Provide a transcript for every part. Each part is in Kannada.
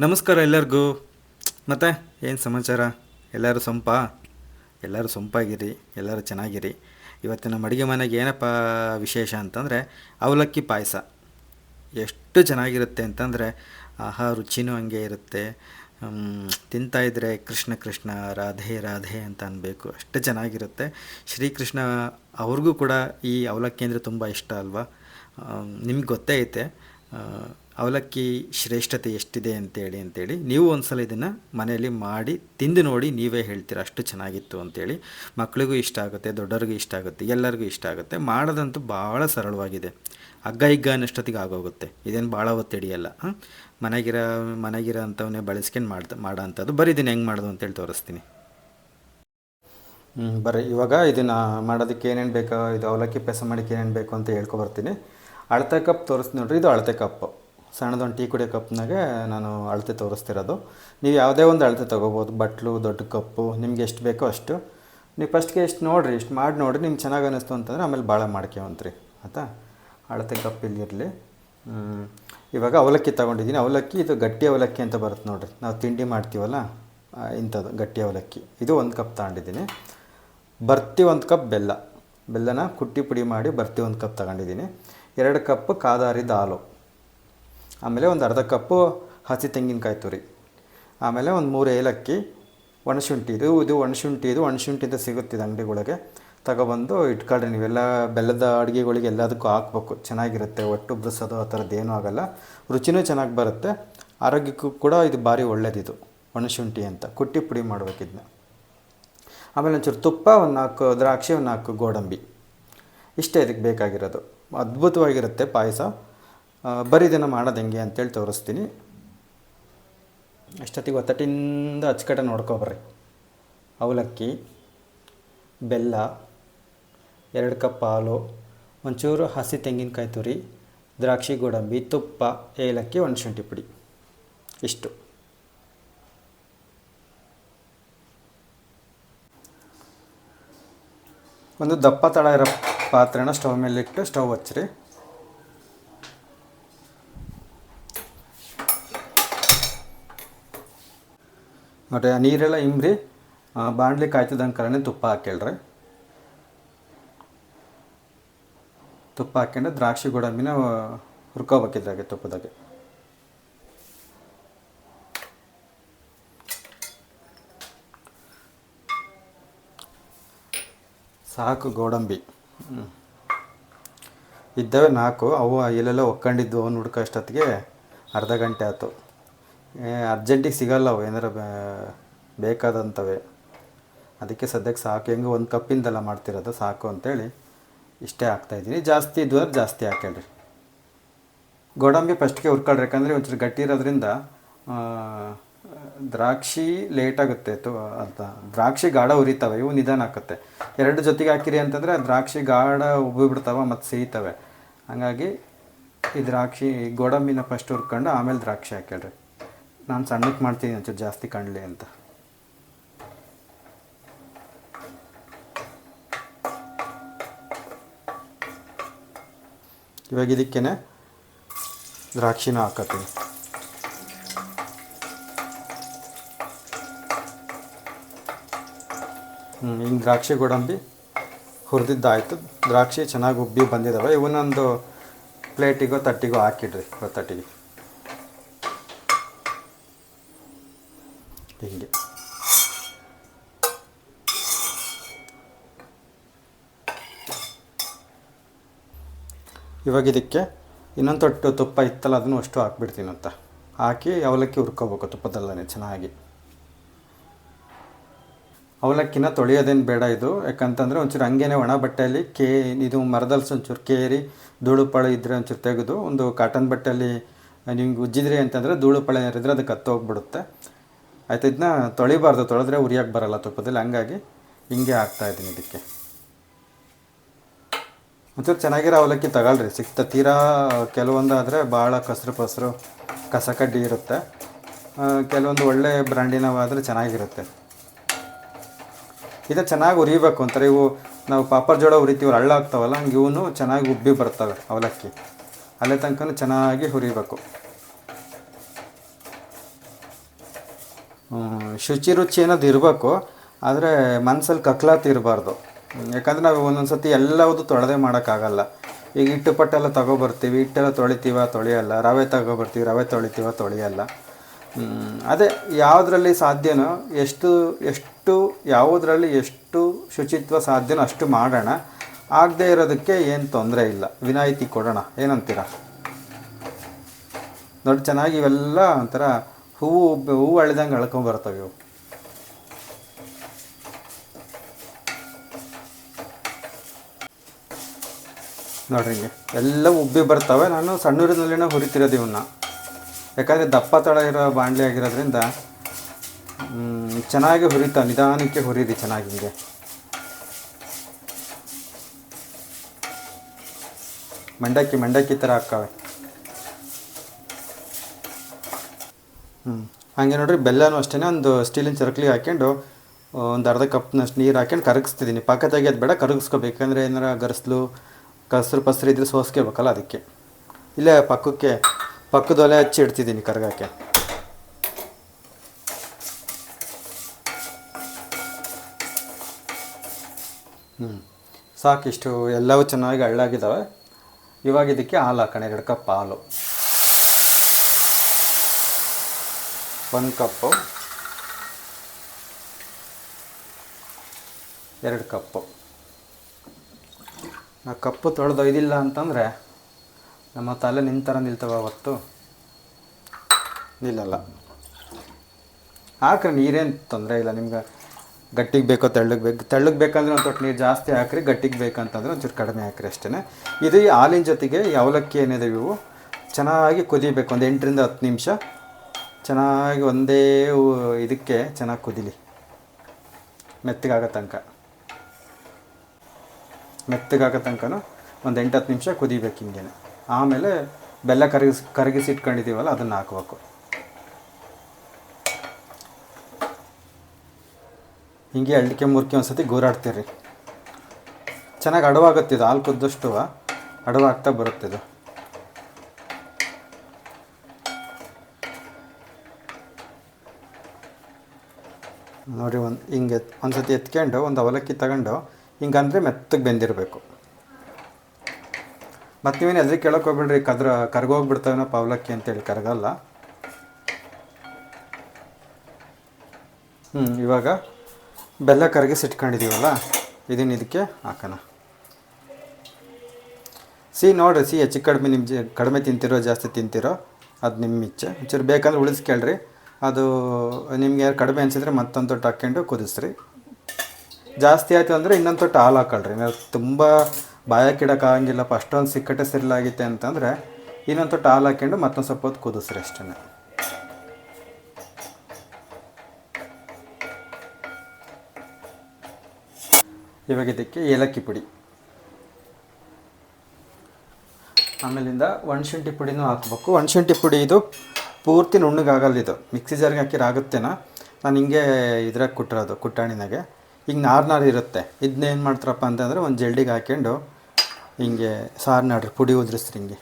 ನಮಸ್ಕಾರ ಎಲ್ಲರಿಗೂ. ಮತ್ತೆ, ಏನು ಸಮಾಚಾರ? ಎಲ್ಲರೂ ಸೊಂಪ? ಎಲ್ಲರೂ ಸೊಂಪಾಗಿರಿ, ಎಲ್ಲರೂ ಚೆನ್ನಾಗಿರಿ. ಇವತ್ತು ನಮ್ಮ ಅಡುಗೆ ಮನೆಗೆ ಏನಪ್ಪ ವಿಶೇಷ ಅಂತಂದರೆ, ಅವಲಕ್ಕಿ ಪಾಯಸ. ಎಷ್ಟು ಚೆನ್ನಾಗಿರುತ್ತೆ ಅಂತಂದರೆ, ಆಹಾ, ರುಚಿನೂ ಹಂಗೆ ಇರುತ್ತೆ. ತಿಂತಾ ಇದ್ದರೆ ಕೃಷ್ಣ ಕೃಷ್ಣ, ರಾಧೆ ರಾಧೆ ಅಂತ ಅನ್ಬೇಕು. ಅಷ್ಟು ಚೆನ್ನಾಗಿರುತ್ತೆ. ಶ್ರೀಕೃಷ್ಣ ಅವ್ರಿಗೂ ಕೂಡ ಈ ಅವಲಕ್ಕಿ ಅಂದರೆ ತುಂಬ ಇಷ್ಟ ಅಲ್ವಾ? ನಿಮ್ಗೆ ಗೊತ್ತೇ ಐತೆ. ಅವಲಕ್ಕಿ ಶ್ರೇಷ್ಠತೆ ಎಷ್ಟಿದೆ ಅಂತೇಳಿ ಅಂತೇಳಿ ನೀವು ಒಂದ್ಸಲ ಇದನ್ನು ಮನೆಯಲ್ಲಿ ಮಾಡಿ, ತಿಂದು ನೋಡಿ ನೀವೇ ಹೇಳ್ತೀರ ಅಷ್ಟು ಚೆನ್ನಾಗಿತ್ತು ಅಂತೇಳಿ. ಮಕ್ಕಳಿಗೂ ಇಷ್ಟ ಆಗುತ್ತೆ, ದೊಡ್ಡವ್ರಿಗೂ ಇಷ್ಟ ಆಗುತ್ತೆ, ಎಲ್ಲರಿಗೂ ಇಷ್ಟ ಆಗುತ್ತೆ. ಮಾಡೋದಂತೂ ಭಾಳ ಸರಳವಾಗಿದೆ. ಹಗ್ಗ ಹಿಗ್ಗ ಅನ್ನಷ್ಟೊತ್ತಿಗೆ ಆಗೋಗುತ್ತೆ. ಇದೇನು ಭಾಳ ಒತ್ತಿಡಿಯಲ್ಲ ಮನೆಗಿರ ಮನೆಗಿರ ಅಂಥವನ್ನೇ ಬಳಸ್ಕೊಂಡು ಮಾಡ್ದ ಮಾಡೋ ಅಂಥದ್ದು ಬರೀ ಇದನ್ನು ಹೆಂಗೆ ಮಾಡೋದು ಅಂತೇಳಿ ತೋರಿಸ್ತೀನಿ. ಹ್ಞೂ ಬರ್ರಿ ಇವಾಗ ಇದನ್ನು ಮಾಡೋದಕ್ಕೆ ಏನೇನು ಬೇಕೋ? ಇದು ಅವಲಕ್ಕಿ ಪಾಯಸ ಮಾಡೋಕ್ಕೆ ಏನೇನು ಬೇಕು ಅಂತ ಹೇಳ್ಕೊಬರ್ತೀನಿ ಅಳತೆ ಕಪ್ ತೋರಿಸ್ತೀನಿ ನೋಡ್ರಿ, ಇದು ಅಳತೆ ಕಪ್ಪು. ಸಣ್ಣದೊಂದು ಟೀ ಕುಡಿಯೋ ಕಪ್ನಾಗೆ ನಾನು ಅಳತೆ ತೋರಿಸ್ತಿರೋದು. ನೀವು ಯಾವುದೇ ಒಂದು ಅಳತೆ ತೊಗೋಬೋದು, ಬಟ್ಲು, ದೊಡ್ಡ ಕಪ್ಪು, ನಿಮ್ಗೆ ಎಷ್ಟು ಬೇಕೋ ಅಷ್ಟು. ನೀವು ಫಸ್ಟ್ಗೆ ಎಷ್ಟು ನೋಡಿರಿ, ಇಷ್ಟು ಮಾಡಿ ನೋಡಿರಿ, ನಿಮ್ಗೆ ಚೆನ್ನಾಗಿ ಅನ್ನಿಸ್ತು ಅಂತಂದರೆ ಆಮೇಲೆ ಭಾಳ ಮಾಡ್ಕೊಂತ್ರಿ, ಆಯಿತಾ? ಅಳತೆ ಕಪ್ ಇಲ್ಲಿರಲಿ ಇವಾಗ ಅವಲಕ್ಕಿ ತೊಗೊಂಡಿದ್ದೀನಿ. ಅವಲಕ್ಕಿ, ಇದು ಗಟ್ಟಿ ಅವಲಕ್ಕಿ ಅಂತ ಬರುತ್ತೆ ನೋಡಿರಿ. ನಾವು ತಿಂಡಿ ಮಾಡ್ತೀವಲ್ಲ ಇಂಥದ್ದು ಗಟ್ಟಿ ಅವಲಕ್ಕಿ. ಇದು ಒಂದು ಕಪ್ ತಗೊಂಡಿದ್ದೀನಿ. ಬರ್ತಿ ಒಂದು ಕಪ್ ಬೆಲ್ಲ. ಬೆಲ್ಲನ ಕುಟ್ಟಿ ಪುಡಿ ಮಾಡಿ ಬರ್ತಿ ಒಂದು ಕಪ್ ತಗೊಂಡಿದ್ದೀನಿ. ಎರಡು ಕಪ್ ಕಾದಾರಿದ ಹಾಲು ಆಮೇಲೆ ಒಂದು ಅರ್ಧ ಕಪ್ಪು ಹಸಿ ತೆಂಗಿನಕಾಯಿ ತುರಿ. ಆಮೇಲೆ ಒಂದು ಮೂರು ಏಲಕ್ಕಿ ಒಣಶುಂಠಿ ಇದು ಇದು ಒಣಶುಂಠಿ ಇದು ಒಣಶುಂಠಿ ಅಂತ ಸಿಗುತ್ತಿದೆ ಅಂಗಡಿಗಳಿಗೆ. ತಗೊಬಂದು ಇಟ್ಕೊಳ್ರಿ ನೀವೆಲ್ಲ ಬೆಲ್ಲದ ಅಡುಗೆಗಳಿಗೆ ಎಲ್ಲದಕ್ಕೂ ಹಾಕ್ಬೇಕು. ಚೆನ್ನಾಗಿರುತ್ತೆ, ಒಟ್ಟು ಬ್ರಸೋದು ಆ ಥರದ್ದು ಏನೂ ಆಗೋಲ್ಲ. ರುಚಿನೂ ಚೆನ್ನಾಗಿ ಬರುತ್ತೆ. ಆರೋಗ್ಯಕ್ಕೂ ಕೂಡ ಇದು ಭಾರಿ ಒಳ್ಳೇದಿದು ಒಣಶುಂಠಿ ಅಂತ. ಕುಟ್ಟಿ ಪುಡಿ ಮಾಡಬೇಕಿದ್ನ ಆಮೇಲೆ ಒಂಚೂರು ತುಪ್ಪ, ಒಂದು ನಾಲ್ಕು ದ್ರಾಕ್ಷಿ, ಒಂದು ನಾಲ್ಕು ಗೋಡಂಬಿ. ಇಷ್ಟೇ ಇದಕ್ಕೆ ಬೇಕಾಗಿರೋದು. ಅದ್ಭುತವಾಗಿರುತ್ತೆ ಪಾಯಸ. ಬರೀ ಇದನ್ನು ಮಾಡೋದು ಹೆಂಗೆ ಅಂತೇಳಿ ತೋರಿಸ್ತೀನಿ. ಅಷ್ಟೊತ್ತಿಗೆ ಒತ್ತಟ್ಟಿಂದ ಅಚ್ಚುಕಟ್ಟೆ ನೋಡ್ಕೊಬರ್ರಿ ಅವಲಕ್ಕಿ, ಬೆಲ್ಲ, ಎರಡು ಕಪ್ ಹಾಲು ಒಂಚೂರು ಹಸಿ ತೆಂಗಿನಕಾಯಿ ತುರಿ, ದ್ರಾಕ್ಷಿ ಗೋಡಂಬಿ, ತುಪ್ಪ, ಏಲಕ್ಕಿ ಒಣಶುಂಠಿ ಪುಡಿ. ಇಷ್ಟು. ಒಂದು ದಪ್ಪ ತಳ ಇರೋ ಪಾತ್ರೆನ ಸ್ಟವ್ ಮೇಲೆ ಇಟ್ಟು ಸ್ಟವ್ ಹಚ್ಚಿರಿ. ಮತ್ತು ಆ ನೀರೆಲ್ಲ ಇಂಬ್ರಿ ಬಾಣಲಿ ಕಾಯ್ತಿದ್ದಂಗೆ ತುಪ್ಪ ಹಾಕೇಳ್ರಿ ತುಪ್ಪ ಹಾಕ್ಕೊಂಡು ದ್ರಾಕ್ಷಿ ಗೋಡಂಬಿನ ಹುರ್ಕೋಬೇಕಿದ್ರಾಗೆ ತುಪ್ಪದಾಗೆ. ಸಾಕು ಗೋಡಂಬಿ. ಇದ್ದಾವೆ ನಾಲ್ಕು ಅವು ಎಲ್ಲೆಲ್ಲ ಒಕ್ಕೊಂಡಿದ್ದು ಅವನು ಹುಡ್ಕೋ ಅಷ್ಟೊತ್ತಿಗೆ ಅರ್ಧ ಗಂಟೆ ಆಯ್ತು. ಅರ್ಜೆಂಟಿಗೆ ಸಿಗಲ್ಲ ಅವು. ಏನಾರ ಬೇಕಾದಂಥವೇ ಅದಕ್ಕೆ ಸದ್ಯಕ್ಕೆ ಸಾಕು. ಹೆಂಗೆ ಒಂದು ಕಪ್ಪಿಂದೆಲ್ಲ ಮಾಡ್ತಿರೋದು, ಸಾಕು ಅಂತೇಳಿ ಇಷ್ಟೇ ಹಾಕ್ತಾಯಿದ್ದೀನಿ ಜಾಸ್ತಿ ಇದ್ದು ಅಂದ್ರೆ ಜಾಸ್ತಿ ಹಾಕ್ಯಾಳ್ರಿ. ಗೋಡಂಬಿ ಫಸ್ಟ್ಗೆ ಹುರ್ಕೊಳ್ರಿ. ಯಾಕಂದರೆ ಒಂಚೂರು ಗಟ್ಟಿ ಇರೋದ್ರಿಂದ ದ್ರಾಕ್ಷಿ ಲೇಟ್ ಆಗುತ್ತೆ ತು, ಅಂತ. ದ್ರಾಕ್ಷಿ ಗಾಢ ಉರಿತಾವೆ. ಇವು ನಿಧಾನ ಆಗುತ್ತೆ ಎರಡು ಜೊತೆಗೆ ಹಾಕಿರಿ ಅಂತಂದರೆ ದ್ರಾಕ್ಷಿ ಗಾಢ ಉಬ್ಬಿ ಬಿಡ್ತವೆ ಮತ್ತು ಸೀತವೆ ಹಾಗಾಗಿ ಈ ದ್ರಾಕ್ಷಿ, ಗೋಡಂಬಿನ ಫಸ್ಟ್ ಹುರ್ಕೊಂಡು ಆಮೇಲೆ ದ್ರಾಕ್ಷಿ ಹಾಕ್ಯಾಳ್ರಿ. ನಾನು ಸಣ್ಣಕ್ಕೆ ಮಾಡ್ತೀನಿ ಒಂಚೂರು ಜಾಸ್ತಿ ಕಾಣಲಿ ಅಂತ. ಇವಾಗ ಇದಕ್ಕೇನೆ ದ್ರಾಕ್ಷಿನ ಹಾಕತ್ತೀನಿ. ಹಿಂಗೆ ದ್ರಾಕ್ಷಿ ಗೋಡಂಬಿ ಹುರಿದಿದ್ದಾಯಿತು. ದ್ರಾಕ್ಷಿ ಚೆನ್ನಾಗಿ ಉಬ್ಬಿ ಬಂದಿದ್ದಾವೆ ಇವನ್ನೊಂದು ಪ್ಲೇಟಿಗೋ ತಟ್ಟಿಗೋ ಹಾಕಿಡ್ರಿ ತಟ್ಟಿಗೆ ಹೀಗೆ. ಇವಾಗ ಇದಕ್ಕೆ ಇನ್ನೊಂದು ತೊಟ್ಟು ತುಪ್ಪ ಇತ್ತಲ್ಲ, ಅದನ್ನು ಅಷ್ಟು ಹಾಕ್ಬಿಡ್ತೀನಂತ. ಹಾಕಿ ಅವಲಕ್ಕಿ ಹುರ್ಕೋಬೇಕು ತುಪ್ಪದಲ್ಲೇ ಚೆನ್ನಾಗಿ. ಅವಲಕ್ಕಿನ ತೊಳೆಯೋದೇನು ಬೇಡ ಇದು. ಯಾಕಂತಂದರೆ ಒಂಚೂರು ಹಂಗೇನೆ ಒಣ ಬಟ್ಟೆಯಲ್ಲಿ ಕೇ, ಇದು ಮರದಲ್ಲಿ ಒಂಚೂರು ಕೇರಿ, ಧೂಳು ಪಳ ಇದ್ದರೆ ಒಂಚೂರು ತೆಗೆದು ಒಂದು ಕಾಟನ್ ಬಟ್ಟೆಯಲ್ಲಿ ನಿಮ್ಗೆ ಉಜ್ಜಿದ್ರಿ ಅಂತಂದರೆ ಧೂಳು ಪಳ ಏನಿದ್ರೆ ಅದಕ್ಕೆ ಹತ್ತೋಗ್ಬಿಡುತ್ತೆ ಆಯ್ತು ಇದನ್ನ ತೊಳಿಬಾರ್ದು, ತೊಳೆದ್ರೆ ಉರಿಯೋಕೆ ಬರಲ್ಲ ತುಪ್ಪದಲ್ಲಿ. ಹಂಗಾಗಿ ಹಿಂಗೆ ಹಾಕ್ತಾಯಿದ್ದೀನಿ ಇದಕ್ಕೆ. ಒಂಚೂರು ಚೆನ್ನಾಗಿರೋ ಅವಲಕ್ಕಿ ತಗೊಳ್ರಿ. ಸಿಕ್ತ ತೀರಾ ಕೆಲವೊಂದಾದರೆ ಭಾಳ ಕಸರು ಪಸರು ಕಸ ಕಡ್ಡಿ ಇರುತ್ತೆ ಕೆಲವೊಂದು ಒಳ್ಳೆ ಬ್ರ್ಯಾಂಡಿನವಾದರೆ ಚೆನ್ನಾಗಿರುತ್ತೆ. ಇದು ಚೆನ್ನಾಗಿ ಉರಿಬೇಕು ಅಂತಾರೆ. ಇವು ನಾವು ಪಾಪರ್ ಜೋಳ ಉರಿತೀವಲ್ಲ, ಹಳ್ಳ ಆಗ್ತಾವಲ್ಲ ಹಂಗೆ ಇವನು ಚೆನ್ನಾಗಿ ಉಬ್ಬಿ ಬರ್ತವೆ ಅವಲಕ್ಕಿ. ಅಲ್ಲೇ ತನಕ ಚೆನ್ನಾಗಿ ಹುರಿಬೇಕು ಶುಚಿ ರುಚಿ ಅನ್ನೋದು ಇರಬೇಕು, ಆದರೆ ಮನಸ್ಸಲ್ಲಿ ಕಕ್ಲಾತಿ ಇರಬಾರ್ದು. ಯಾಕಂದರೆ ನಾವು ಒಂದೊಂದು ಸತಿ ಎಲ್ಲವುದು ತೊಳೆದೇ ಮಾಡೋಕ್ಕಾಗಲ್ಲ. ಈಗ ಹಿಟ್ಟು ಪಟ್ಟೆಲ್ಲ ತೊಗೊಬರ್ತೀವಿ, ಹಿಟ್ಟೆಲ್ಲ ತೊಳಿತೀವ, ತೊಳೆಯಲ್ಲ. ರವೆ ತಗೊಬರ್ತೀವಿ, ರವೆ ತೊಳಿತೀವ, ತೊಳೆಯಲ್ಲ. ಅದೇ ಯಾವುದರಲ್ಲಿ ಸಾಧ್ಯನೋ ಎಷ್ಟು ಎಷ್ಟು, ಯಾವುದರಲ್ಲಿ ಎಷ್ಟು ಶುಚಿತ್ವ ಸಾಧ್ಯನೋ ಅಷ್ಟು ಮಾಡೋಣ. ಆಗದೇ ಇರೋದಕ್ಕೆ ಏನು ತೊಂದರೆ ಇಲ್ಲ. ವಿನಾಯಿತಿ ಕೊಡೋಣ. ಏನಂತೀರ? ನೋಡಿ, ಚೆನ್ನಾಗಿ ಇವೆಲ್ಲ ಒಂಥರ ಹೂವು ಹೂವು ಅಳಿದಂಗೆ ಅಳ್ಕೊಂಬರ್ತವೆ ಇವು. ನೋಡ್ರಿ ಹಿಂಗೆ, ಎಲ್ಲ ಉಬ್ಬಿ ಬರ್ತವೆ. ನಾನು ಸಣ್ಣೂರಿನಲ್ಲಿನೇ ಹುರಿತಿರೋದು ಇವನ್ನ ಯಾಕಂದರೆ ದಪ್ಪ ತಳ ಇರೋ ಬಾಣಲೆ ಆಗಿರೋದ್ರಿಂದ ಚೆನ್ನಾಗಿ ಹುರಿತಾ, ನಿಧಾನಕ್ಕೆ ಹುರಿದಿ ಚೆನ್ನಾಗಿ ಹಿಂಗೆ. ಮಂಡಕ್ಕಿ ಮಂಡಕ್ಕಿ ಥರ ಹಾಕವೆ. ಹ್ಞೂ ಹಾಗೆ ನೋಡಿರಿ, ಬೆಲ್ಲನೂ ಅಷ್ಟೇ ಒಂದು ಸ್ಟೀಲಿನ ಚರಕ್ಲಿ ಹಾಕ್ಕೊಂಡು ಒಂದು ಅರ್ಧ ಕಪ್ನಷ್ಟು ನೀರು ಹಾಕ್ಕೊಂಡು ಕರಗಿಸ್ತಿದ್ದೀನಿ ಪಾಕ ತೆಗಿಯೋದು ಬೇಡ ಕರಗಿಸ್ಕೋಬೇಕು ಯಾಕಂದರೆ ಏನಾರ ಗರ್ಸ್ಲು, ಕಸರು, ಪಸರು ಇದ್ರೆ ಸೋಸ್ಕೋಬೇಕಲ್ಲ ಅದಕ್ಕೆ. ಇಲ್ಲೇ ಪಕ್ಕಕ್ಕೆ, ಪಕ್ಕದ ಒಲೆ ಹಚ್ಚಿ ಇಡ್ತಿದ್ದೀನಿ ಕರಗಾಕೆ. ಹ್ಞೂ ಸಾಕಿಷ್ಟು, ಎಲ್ಲವೂ ಚೆನ್ನಾಗಿ ಹಳ್ಳಾಗಿದ್ದಾವೆ ಇವಾಗ ಇದಕ್ಕೆ ಹಾಲು ಹಾಕೋಣ, ಎರಡು ಕಪ್ ಹಾಲು. ಒಂದು ಕಪ್ಪು, ಎರಡು ಕಪ್ಪು. ಆ ಕಪ್ಪು ತೊಳೆದು ಇದಿಲ್ಲ ಅಂತಂದರೆ ನಮ್ಮ ತಲೆ ನಿಂತರ ನಿಲ್ತವ ಅವತ್ತು. ನಿಲ್ಲಲ್ಲ. ಹಾಕ್ರಿ, ನೀರೇನು ತೊಂದರೆ ಇಲ್ಲ. ನಿಮ್ಗೆ ಗಟ್ಟಿಗೆ ಬೇಕೋ ತೆಳ್ಳಗೆ ಬೇಕು ತೆಳ್ಳಗೆ ಬೇಕಂದ್ರೆ ಒಂದು ತೊಟ್ಟು ನೀರು ಜಾಸ್ತಿ ಹಾಕ್ರಿ, ಗಟ್ಟಿಗೆ ಬೇಕಂತಂದ್ರೆ ಒಂಚೂರು ಕಡಿಮೆ ಹಾಕ್ರಿ ಅಷ್ಟೇ ಇದು ಈ ಹಾಲಿನ ಜೊತೆಗೆ ಈ ಅವಲಕ್ಕಿ ಏನಿದೆ ಇವು ಚೆನ್ನಾಗಿ ಕುದಿಬೇಕು, ಒಂದು ಎಂಟರಿಂದ ಹತ್ತು ನಿಮಿಷ. ಚೆನ್ನಾಗಿ ಒಂದೇ ಇದಕ್ಕೆ ಚೆನ್ನಾಗಿ ಕುದಿಲಿ. ಮೆತ್ತಗಾಗೋ ತನಕ. ಮೆತ್ತಗಾಗೋ ತನಕನೂ ಒಂದು ಎಂಟು ಹತ್ತು ನಿಮಿಷ ಕುದಿಬೇಕು ಹಿಂಗೇನೆ. ಆಮೇಲೆ ಬೆಲ್ಲ ಕರಗಿಸಿ ಕರಗಿಸಿ ಇಟ್ಕೊಂಡಿದ್ದೀವಲ್ಲ, ಅದನ್ನು ಹಾಕ್ಬೇಕು. ಹಿಂಗೆ ಅಳ್ಳಿಕೆ ಮುರ್ಕೆ ಒಂದು ಸತಿ ಗೂರಾಡ್ತೀರಿ. ಚೆನ್ನಾಗಿ ಅಡವಾಗುತ್ತಿದ್ದು ಹಾಲು ಕುದ್ದಷ್ಟು ಅಡವಾಗ್ತಾ ಬರುತ್ತಿದ್ದು ನೋಡಿ, ಒಂದು ಹಿಂಗೆ ಒಂದು ಸತಿ ಎತ್ಕೊಂಡು, ಒಂದು ಅವಲಕ್ಕಿ ತಗೊಂಡು ಹಿಂಗಂದರೆ ಮೆತ್ತಗೆ ಬೆಂದಿರಬೇಕು. ಮತ್ತು ನೀವೇನು ಎದ್ರಿಗೆ ಕೇಳೋಕೆ ಹೋಗ್ಬಿಡ್ರಿ, ಕದ್ರ ಕರ್ಗೋಗ್ಬಿಡ್ತಾವೇನಪ್ಪ ಅವಲಕ್ಕಿ ಅಂತೇಳಿ ಕರಗಲ್ಲ. ಹ್ಞೂ ಇವಾಗ ಬೆಲ್ಲ ಕರಗಿಸಿ ಇಟ್ಕೊಂಡಿದ್ದೀವಲ್ಲ ಇದನ್ನ ಇದಕ್ಕೆ ಹಾಕೋಣ. ಸಿಹಿ ನೋಡಿರಿ ಸಿಹಿ ಹೆಚ್ಚು ಕಡಿಮೆ ನಿಮ್ಮ ಕಡಿಮೆ ತಿಂತಿರೋ, ಜಾಸ್ತಿ ತಿಂತಿರೋ, ಅದು ನಿಮ್ಮ ಇಚ್ಛೆ ಒಂಚೂರು ಬೇಕಂದ್ರೆ ಉಳಿಸ್ಕೇಳ್ರಿ ಅದು ನಿಮ್ಗೆ ಯಾರು ಕಡಿಮೆ ಅನಿಸಿದ್ರೆ ಮತ್ತೊಂದು ತೊಟ್ಟು ಹಾಕ್ಕೊಂಡು ಕುದಿಸ್ರಿ. ಜಾಸ್ತಿ ಆಯಿತು ಅಂದರೆ ಇನ್ನೊಂದು ತೊಟ್ಟು ಹಾಲು ಹಾಕೊಳ್ರಿ. ನೀವು ತುಂಬ ಬಾಯಕ್ಕಿಡೋಕ್ಕಾಗಂಗಿಲ್ಲಪ್ಪ ಅಷ್ಟೊಂದು ಸಿಕ್ಕಟ್ಟೆ ಸಿರ್ಲಾಗೈತೆ ಅಂತಂದರೆ ಇನ್ನೊಂದು ತೊಟ್ಟು ಹಾಲು ಹಾಕ್ಕೊಂಡು ಮತ್ತೊಂದು ಸ್ವಲ್ಪ ಹೊತ್ತು ಕುದಿಸ್ರಿ ಅಷ್ಟೇ ಇವಾಗ ಇದಕ್ಕೆ ಏಲಕ್ಕಿ ಪುಡಿ. ಆಮೇಲಿಂದ ಒಣಶುಂಠಿ ಪುಡಿನೂ ಹಾಕ್ಬೇಕು. ಒಣಶುಂಠಿ ಪುಡಿ ಇದು ಪೂರ್ತಿ ನುಣ್ಣಗಾಗಲ್ಲ ಇದು ಮಿಕ್ಸಿ ಜಾರ್ಗೆ ಹಾಕಿರ ಆಗುತ್ತೇನೋ? ನಾನು ಹಿಂಗೆ ಇದ್ರಾಗ ಕುಟ್ಟಿರೋದು ಕುಟ್ಟಾಣಿನಾಗೆ. ಈಗ ನಾರು ನಾರು ಇರುತ್ತೆ. ಇದನ್ನೇನು ಮಾಡ್ತಾರಪ್ಪ ಅಂತಂದರೆ ಒಂದು ಜಲ್ಡಿಗೆ ಹಾಕ್ಕೊಂಡು ಹಿಂಗೆ ಸಾರು ನಾಡ್ರಿ ಪುಡಿ ಉದುರಿಸ್ರಿ ಹಿಂಗೆ.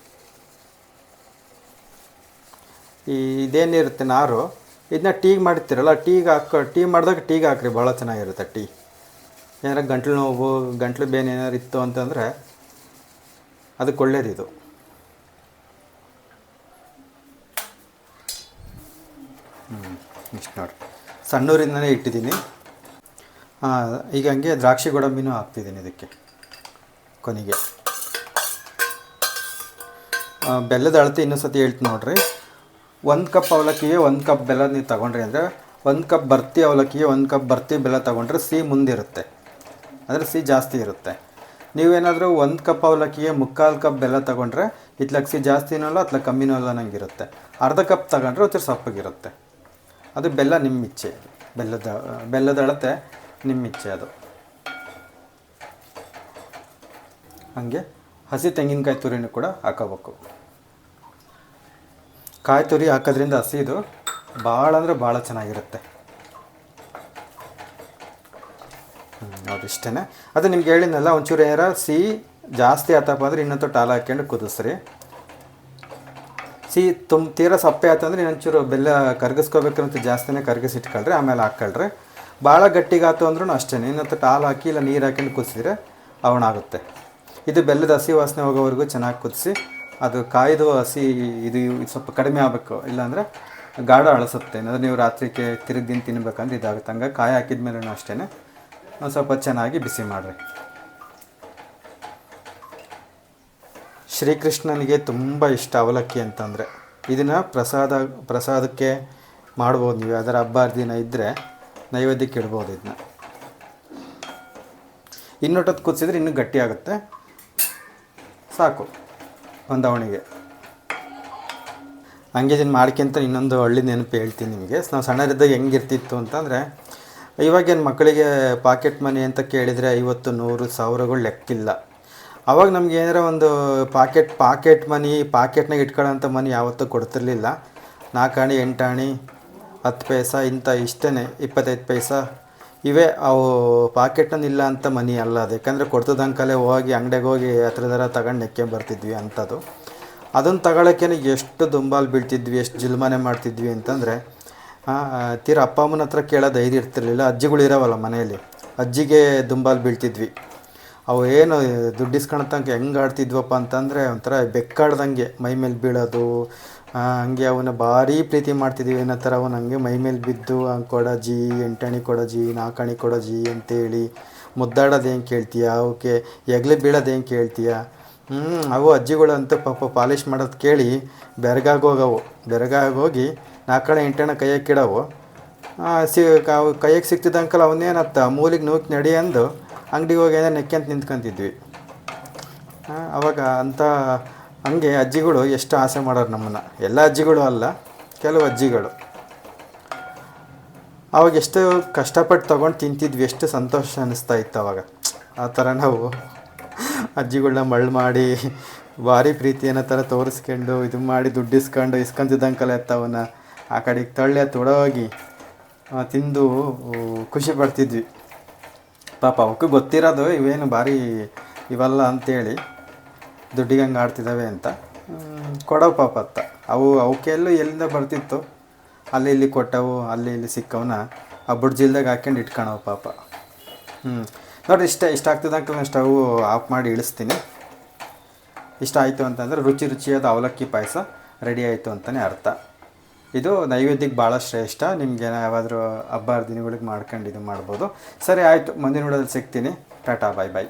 ಈ ಇದೇನಿರುತ್ತೆ ನಾರು? ಇದನ್ನ ಟೀಗೆ ಮಾಡ್ತೀರಲ್ಲ ಟೀಗೆ ಹಾಕೋ, ಟೀ ಮಾಡಿದಾಗ ಟೀಗೆ ಹಾಕ್ರಿ, ಭಾಳ ಚೆನ್ನಾಗಿರುತ್ತೆ ಟೀ. ಏನಾರ ಗಂಟ್ಲು ನೋವು, ಗಂಟ್ಲು ಬೇನೆ ಏನಾರು ಇತ್ತು ಅಂತಂದರೆ ಅದಕ್ಕೆ ಒಳ್ಳೇದಿದು. ಇಷ್ಟು ನೋಡಿ ಸಣ್ಣೂರಿಂದನೇ ಇಟ್ಟಿದ್ದೀನಿ. ಈಗ ಹಂಗೆ ದ್ರಾಕ್ಷಿ ಗೋಡಂಬಿನೂ ಹಾಕ್ತಿದ್ದೀನಿ ಇದಕ್ಕೆ, ಕೊನೆಗೆ. ಬೆಲ್ಲದ ಅಳತೆ ಇನ್ನೊಂದು ಸತಿ ಹೇಳ್ತೀನಿ ನೋಡಿರಿ. ಒಂದು ಕಪ್ ಅವಲಕ್ಕಿಗೆ ಒಂದು ಕಪ್ ಬೆಲ್ಲ ನೀವು ತೊಗೊಂಡ್ರಿ ಅಂದರೆ, ಒಂದು ಕಪ್ ಬರ್ತಿ ಅವಲಕ್ಕಿಗೆ ಒಂದು ಕಪ್ ಬರ್ತಿ ಬೆಲ್ಲ ತೊಗೊಂಡ್ರೆ ಸಿಹಿ ಮುಂದಿರುತ್ತೆ. ಅಂದರೆ ಸಿಹಿ ಜಾಸ್ತಿ ಇರುತ್ತೆ. ನೀವೇನಾದರೂ ಒಂದು ಕಪ್ ಅವಲಕ್ಕಿಗೆ ಮುಕ್ಕಾಲು ಕಪ್ ಬೆಲ್ಲ ತೊಗೊಂಡ್ರೆ ಇತ್ಲಕ್ಕೆ ಸಿಹಿ ಜಾಸ್ತಿನೂ ಅಲ್ಲ ಅತ್ಲಕ್ ಕಮ್ಮಿನೂ ಅಲ್ಲ ನಂಗಿರುತ್ತೆ ಅರ್ಧ ಕಪ್ ತಗೊಂಡ್ರೆ ಒಂಚೂರು ಸಪ್ಪಗಿರುತ್ತೆ. ಅದು ಬೆಲ್ಲ ನಿಮ್ಮ ಇಚ್ಛೆ ಬೆಲ್ಲದ ಬೆಲ್ಲದ ಅಳತೆ ನಿಮ್ಮ ಇಚ್ಛೆ ಅದು. ಹಾಗೆ ಹಸಿ ತೆಂಗಿನಕಾಯಿ ತುರಿನೂ ಕೂಡ ಹಾಕೋಬೇಕು. ಕಾಯಿ ತುರಿ ಹಾಕೋದ್ರಿಂದ ಹಸಿದು ಭಾಳ ಅಂದರೆ ಭಾಳ ಚೆನ್ನಾಗಿರುತ್ತೆ. ಹೌದು ಇಷ್ಟೇ ಅದು ನಿಮ್ಗೆ ಹೇಳಿದ್ನಲ್ಲ, ಒಂಚೂರು ಏನಾರ ಸಿಹಿ ಜಾಸ್ತಿ ಆತಪ್ಪ ಅಂದರೆ ಇನ್ನೊಂದು ಟಾಲ್ ಹಾಕ್ಕೊಂಡು ಕುದಿಸ್ರಿ. ಸಿಹಿ ತುಂಬ ತೀರಾ ಸಪ್ಪೆ ಆಯ್ತಂದ್ರೆ ಇನ್ನೊಂಚೂರು ಬೆಲ್ಲ ಕರ್ಗಿಸ್ಕೋಬೇಕಂತ ಜಾಸ್ತಿನೇ ಕರಗಿಸಿಟ್ಕೊಳ್ರಿ, ಆಮೇಲೆ ಹಾಕ್ಕೊಳ್ರಿ. ಭಾಳ ಗಟ್ಟಿಗಾತು ಅಂದ್ರೂ ಅಷ್ಟೇ, ಇನ್ನೊಂದು ಹಾಲು ಹಾಕಿ ಇಲ್ಲ ನೀರು ಹಾಕೊಂಡು ಕುದಿಸಿದ್ರೆ ಅವಣ ಆಗುತ್ತೆ ಇದು ಬೆಲ್ಲದ ಹಸಿ ವಾಸನೆ ಹೋಗೋವರೆಗೂ ಚೆನ್ನಾಗಿ ಕುದಿಸಿ, ಅದು ಕಾಯ್ದು ಹಸಿ, ಇದು ಇದು ಸ್ವಲ್ಪ ಕಡಿಮೆ ಆಗಬೇಕು, ಇಲ್ಲಾಂದರೆ ಗಾಢ ಅಳಿಸುತ್ತೆ. ಏನಾದರೂ ನೀವು ರಾತ್ರಿಗೆ ತಿರುಗಿ ದಿನ ತಿನ್ಬೇಕಂದ್ರೆ ಇದಾಗುತ್ತೆ. ಹಂಗೆ ಕಾಯಿ ಹಾಕಿದ ಮೇಲೂ ಅಷ್ಟೇ ಒಂದು ಸ್ವಲ್ಪ ಚೆನ್ನಾಗಿ ಬಿಸಿ ಮಾಡಿರಿ. ಶ್ರೀಕೃಷ್ಣನಿಗೆ ತುಂಬ ಇಷ್ಟ ಅವಲಕ್ಕಿ ಅಂತಂದರೆ. ಇದನ್ನು ಪ್ರಸಾದ, ಪ್ರಸಾದಕ್ಕೆ ಮಾಡ್ಬೋದು ನೀವು. ಯಾವ್ದಾರು ಹಬ್ಬ ಹರಿದಿನ ಇದ್ದರೆ ನೈವೇದ್ಯಕ್ಕೆ ಇಡ್ಬೋದು ಇದನ್ನ ಇನ್ನೊಟ್ಟೊತ್ತು ಕುದಿಸಿದ್ರೆ ಇನ್ನೂ ಗಟ್ಟಿ ಆಗುತ್ತೆ. ಸಾಕು. ಅವಣಿಗೆ ಹಂಗೆ ಇದನ್ನು ಮಾಡ್ಕೊಂತ ಇನ್ನೊಂದು ಹಳ್ಳಿ ನೆನಪು ಹೇಳ್ತೀನಿ ನಿಮಗೆ. ನಾವು ಸಣ್ಣರಿದ್ದಾಗ ಹೆಂಗಿರ್ತಿತ್ತು ಅಂತಂದರೆ, ಇವಾಗೇನು ಮಕ್ಕಳಿಗೆ ಪಾಕೆಟ್ ಮನಿ ಅಂತ ಕೇಳಿದರೆ ಐವತ್ತು, ನೂರು ಸಾವಿರಗಳು ಲೆಕ್ಕಿಲ್ಲ. ಅವಾಗ ನಮ್ಗೆ ಏನಾರ ಒಂದು ಪಾಕೆಟ್ ಪಾಕೆಟ್ ಮನಿ ಪಾಕೆಟ್ನಾಗ ಇಟ್ಕೊಳ್ಳೋಂಥ ಮನಿ ಯಾವತ್ತೂ ಕೊಡ್ತಿರ್ಲಿಲ್ಲ. ಎಂಟು ಎಂಟಾಣಿ ಹತ್ತು ಪೈಸ, ಇಂಥ ಇಷ್ಟೇ ಇಪ್ಪತ್ತೈದು ಪೈಸ. ಇವೇ ಅವು ಪಾಕೆಟ್ನ ಇಲ್ಲ ಅಂತ ಮನಿ ಅಲ್ಲ ಅದು. ಯಾಕಂದರೆ ಕೊಡ್ತದಂಕಲೇ ಹೋಗಿ ಅಂಗಡಿಗೆ ಹೋಗಿ ಹತ್ರದಾರ ತಗೊಂಡು ನೆಕ್ಕೆ ಬರ್ತಿದ್ವಿ ಅಂಥದ್ದು. ಅದನ್ನು ತಗೊಳಕ್ಕೇನೆ ಎಷ್ಟು ದುಂಬಾಲು ಬೀಳ್ತಿದ್ವಿ, ಎಷ್ಟು ಜಿಲ್ಮಾನೆ ಮಾಡ್ತಿದ್ವಿ ಅಂತಂದರೆ ತೀರ ಅಪ್ಪ ಅಮ್ಮನ ಹತ್ರ ಕೇಳೋ ಧೈರ್ಯ ಇರ್ತಿರ್ಲಿಲ್ಲ. ಅಜ್ಜಿಗಳು ಇರೋವಲ್ಲ ಮನೆಯಲ್ಲಿ. ಅಜ್ಜಿಗೆ ದುಂಬಾಲು ಬೀಳ್ತಿದ್ವಿ. ಅವು ಏನು, ದುಡ್ಡು ಇಸ್ಕೊಳತಂಕ ಹೆಂಗೆ ಆಡ್ತಿದ್ವಪ್ಪ ಅಂತಂದರೆ ಒಂಥರ ಬೆಕ್ಕಾಡ್ದಂಗೆ, ಮೈ ಮೇಲೆ ಬೀಳೋದು ಹಂಗೆ ಅವನ್ನ ಭಾರಿ ಪ್ರೀತಿ ಮಾಡ್ತಿದ್ದೀವಿ ಏನೋ ಥರ ಅವನು ಹಂಗೆ ಮೈ ಮೇಲೆ ಬಿದ್ದು ಹಂಗೆ ಕೊಡಜಿ ಎಂಟಣಿ ಕೊಡಜಿ ನಾಲ್ಕಣಿ ಕೊಡಜಿ ಅಂತೇಳಿ ಮುದ್ದಾಡೋದು ಹೆಂಗೆ ಕೇಳ್ತೀಯ ಅವಕ್ಕೆ ಎಗ್ಲೆ ಬೀಳೋದು ಹೆಂಗೆ ಕೇಳ್ತೀಯ? ಹ್ಞೂ ಅವು ಅಜ್ಜಿಗಳಂತೂ ಪಾಪ ಪಾಲಿಷ್ ಮಾಡೋದು ಕೇಳಿ ಬೆರಗಾಗೋಗವು, ಬೆರಗಾಗೋಗಿ ನಾಲ್ಕಣೆ ಎಂಟಣೆ ಕೈಯಕ್ಕಿಡವು ಸಿ ಕೈಯಾಗ ಸಿಕ್ತಿದ್ದಂಕಲ್ಲ ಅವನೇನತ್ತ ಮೂಲಿಗೆ ನೂಕಿ ನಡಿ ಅಂದು ಅಂಗಡಿಗೆ ಹೋಗಿ ಅದೇ ನೆಕ್ಕಂತ ನಿಂತ್ಕೊಂತಿದ್ವಿ. ಅವಾಗ ಅಂಥ ಹಂಗೆ ಅಜ್ಜಿಗಳು ಎಷ್ಟು ಆಸೆ ಮಾಡೋರು ನಮ್ಮನ್ನು. ಎಲ್ಲ ಅಜ್ಜಿಗಳು ಅಲ್ಲ, ಕೆಲವು ಅಜ್ಜಿಗಳು. ಅವಾಗ ಎಷ್ಟು ಕಷ್ಟಪಟ್ಟು ತೊಗೊಂಡು ತಿಂತಿದ್ವಿ, ಎಷ್ಟು ಸಂತೋಷ ಅನ್ನಿಸ್ತಾ ಇತ್ತು ಅವಾಗ. ಆ ಥರ ನಾವು ಅಜ್ಜಿಗಳನ್ನ ಮಳ್ಳು ಮಾಡಿ, ಭಾರಿ ಪ್ರೀತಿ ಪ್ರೀತಿಯನ್ನ ಥರ ತೋರಿಸ್ಕೊಂಡು, ಇದು ಮಾಡಿ ದುಡ್ಡು ಇಸ್ಕೊಂಡು, ಇಸ್ಕೊಂತಿದ್ದಂಕಲ್ಲ ಎತ್ತವನ್ನ, ಆ ಕಡೆಗೆ ತಳ್ಳಿ ತೊಡೋಗಿ ತಿಂದು ಖುಷಿ ಪಡ್ತಿದ್ವಿ. ಪಾಪ ಅವಕ್ಕೆ ಗೊತ್ತಿರೋದು ಇವೇನು ಭಾರಿ ಇವಲ್ಲ ಅಂತೇಳಿ ದುಡ್ಡಿಗೆ ಹಂಗೆ ಆಡ್ತಿದ್ದಾವೆ ಅಂತ ಕೊಡೋ ಪಾಪ ಅತ್ತ. ಅವು ಅವಕ್ಕೆಲ್ಲೂ ಎಲ್ಲಿಂದ ಬರ್ತಿತ್ತು? ಅಲ್ಲಿ ಇಲ್ಲಿ ಕೊಟ್ಟವು, ಅಲ್ಲಿ ಇಲ್ಲಿ ಸಿಕ್ಕವನ್ನ ಆ ಬುಡ್ಜಿಲ್ದಾಗ ಹಾಕ್ಕೊಂಡು ಇಟ್ಕೊಳವು ಪಾಪ. ಹ್ಞೂ ನೋಡಿ ಇಷ್ಟ ಇಷ್ಟ ಆಗ್ತಿದ್ದಂಗೆ ನಾನು ಸ್ಟವ್ ಆಫ್ ಮಾಡಿ ಇಳಿಸ್ತೀನಿ. ಇಷ್ಟ ಆಯಿತು ಅಂತಂದರೆ ರುಚಿ ರುಚಿಯಾದ ಅವಲಕ್ಕಿ ಪಾಯಸ ರೆಡಿ ಆಯಿತು ಅಂತಲೇ ಅರ್ಥ. ಇದು ನೈವೇದ್ಯಕ್ಕೆ ಭಾಳ ಶ್ರೇಷ್ಠ. ನಿಮ್ಗೆ ಯಾವಾದರೂ ಹಬ್ಬ ಹರಿದಿನಗಳಿಗೆ ಮಾಡ್ಕೊಂಡು ಇದು ಮಾಡ್ಬೋದು. ಸರಿ, ಆಯಿತು. ಮುಂದಿನ ವಿಡಿಯೋದಲ್ಲಿ ಸಿಗ್ತೀನಿ. ಟಾಟಾ ಬಾಯ್ ಬಾಯ್